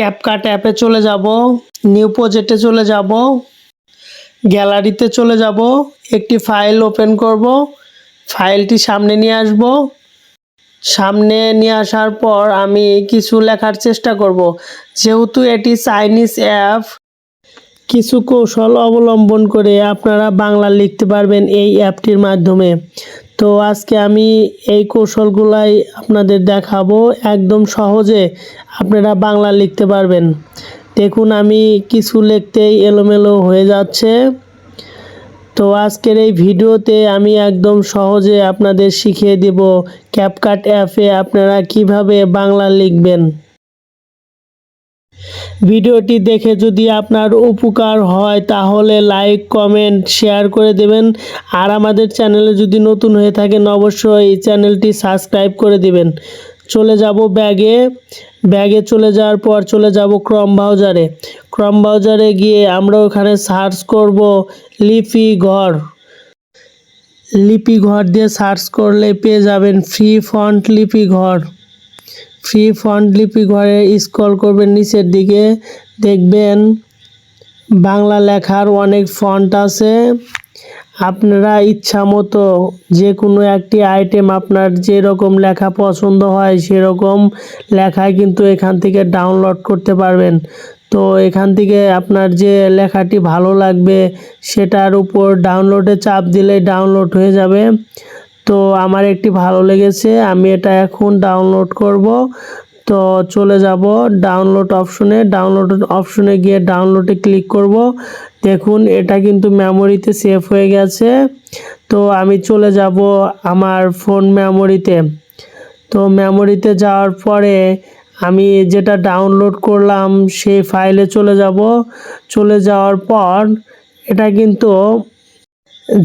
CapCut অ্যাপে চলে যাব নিউ প্রজেক্টে চলে যাব গ্যালারিতে চলে যাব, একটি ফাইল ওপেন করব ফাইলটি সামনে নিয়ে আসব। সামনে নিয়ে আসার পর আমি কিছু লেখার চেষ্টা করব। যেহেতু এটি চাইনিজ অ্যাপ কিছু কৌশল অবলম্বন করে আপনারা বাংলা লিখতে পারবেন এই অ্যাপটির মাধ্যমে। তো আজকে আমি এই কৌশলগুলাই আপনাদের দেখাবো। একদম সহজে আপনারা বাংলা লিখতে পারবেন। দেখুন, আমি কিছু লিখতেই এলোমেলো হয়ে যাচ্ছে। তো আজকের এই ভিডিওতে আমি একদম সহজে আপনাদের শিখিয়ে দেব ক্যাপকাট অ্যাপে আপনারা কীভাবে বাংলা লিখবেন। ভিডিওটি দেখে যদি আপনার উপকার হয়, তাহলে লাইক, কমেন্ট, শেয়ার করে দেবেন। আর আমাদের চ্যানেলে যদি নতুন হয়ে থাকেন, অবশ্যই এই চ্যানেলটি সাবস্ক্রাইব করে দিবেন। চলে যাব ব্যাগে। ব্যাগে চলে যাওয়ার পর চলে যাব ক্রম ব্রাউজারে। ক্রম ব্রাউজারে গিয়ে আমরা ওখানে সার্চ করব লিপি ঘর। লিপি ঘর দিয়ে সার্চ করলে পেয়ে যাবেন ফ্রি ফন্ট লিপি ঘর। ফ্রি ফন্ট লিপি ঘরে স্ক্রল করবেন নিচের দিকে। দেখবেন বাংলা লেখার অনেক ফন্ট আছে। আপনারা ইচ্ছা মতো যে কোনো একটি আইটেম আপনার যেরকম লেখা পছন্দ হয় সেরকম লেখায় কিন্তু এখান থেকে ডাউনলোড করতে পারবেন। তো এখান থেকে আপনার যে লেখাটি ভালো লাগবে সেটার উপর ডাউনলোডে চাপ দিলে ডাউনলোড হয়ে যাবে। তো আমার একটি ভালো লেগেছে, আমি এটা এখন ডাউনলোড করব। তো চলে যাব ডাউনলোড অপশনে ডাউনলোড অপশনে গিয়ে ডাউনলোডে ক্লিক করব। দেখুন, এটা কিন্তু মেমোরিতে সেভ হয়ে গেছে। তো আমি চলে যাব আমার ফোন মেমোরিতে তো মেমোরিতে যাওয়ার পরে আমি যেটা ডাউনলোড করলাম, সেই ফাইলে চলে যাব। চলে যাওয়ার পর এটা কিন্তু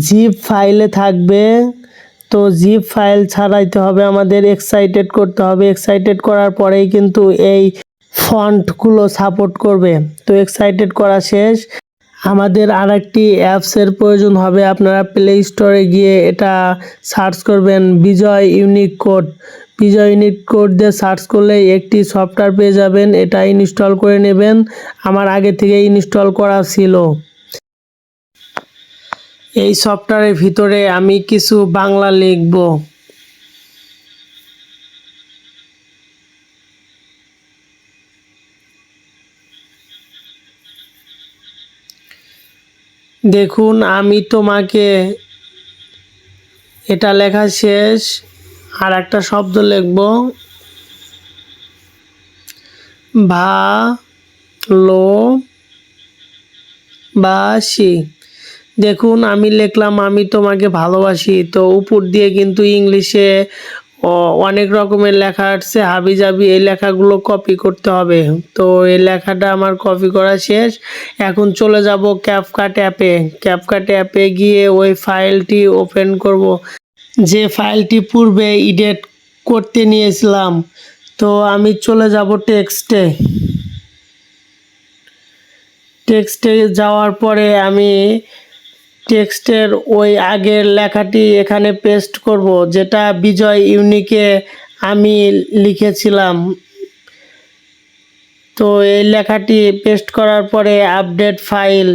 জিপ ফাইলে থাকবে। তো জিপ ফাইল ছাড়াইতে হবে, আমাদের এক্সাইটেড করতে হবে। এক্সাইটেড করার পরেই কিন্তু এই ফন্টগুলো সাপোর্ট করবে। তো এক্সাইটেড করা শেষ। আমাদের আর একটি অ্যাপসের প্রয়োজন হবে, আপনারা প্লে স্টোরে গিয়ে এটা সার্চ করবেন Bijoy unique code Bijoy unique code দিয়ে সার্চ করলে একটি সফটওয়্যার পেয়ে যাবেন, এটা ইনস্টল করে নেবেন। আমার আগে থেকে ইনস্টল করা ছিল। এই সফটওয়্যারের ভিতরে আমি কিছু বাংলা লিখব। দেখুন, আমি তোমাকে এটা লেখা শেষ, আর একটা শব্দ লিখব। ভালো বাসি। দেখুন, আমি লিখলাম, আমি তোমাকে ভালোবাসি। তো উপর দিয়ে কিন্তু ইংলিশে অনেক রকমের লেখা আসছে হাবি জাবি এই লেখাগুলো কপি করতে হবে। তো এই লেখাটা আমার কপি করা শেষ। এখন চলে যাব ক্যাপকাট অ্যাপে ক্যাপকাট অ্যাপে গিয়ে ওই ফাইলটি ওপেন করব। যে ফাইলটি পূর্বে এডিট করতে নিয়েছিলাম। তো আমি চলে যাব টেক্সটে টেক্সটে যাওয়ার পরে আমি টেক্সটের ওই আগের লেখাটি এখানে পেস্ট করব, যেটা বিজয় ইউনিকে আমি লিখেছিলাম। তো এই লেখাটি পেস্ট করার পরে আপডেট ফাইল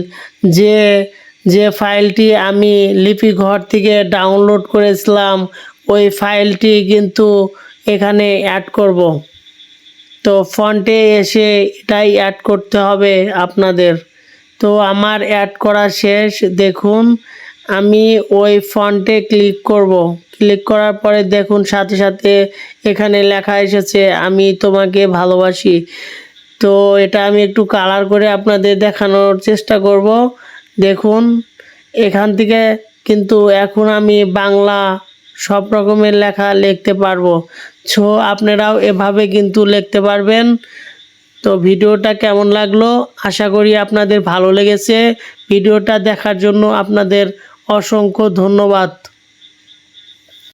যে যে ফাইলটি আমি লিপি ঘর থেকে ডাউনলোড করেছিলাম, ওই ফাইলটি কিন্তু এখানে অ্যাড করব। তো ফন্টে এসে এটাই অ্যাড করতে হবে আপনাদের। তো আমার অ্যাড করা শেষ। দেখুন, আমি ওই ফন্টে ক্লিক করব। ক্লিক করার পরে দেখুন, সাথে সাথে এখানে লেখা এসেছে, আমি তোমাকে ভালোবাসি। তো এটা আমি একটু কালার করে আপনাদের দেখানোর চেষ্টা করব। দেখুন, এখান থেকে কিন্তু এখন আমি বাংলা সব রকমের লেখা লিখতে পারব। সো আপনারাও এভাবে কিন্তু লিখতে পারবেন। তো ভিডিওটা কেমন লাগল? আশা করি আপনাদের ভালো লেগেছে। ভিডিওটা দেখার জন্য আপনাদের অসংখ্য ধন্যবাদ।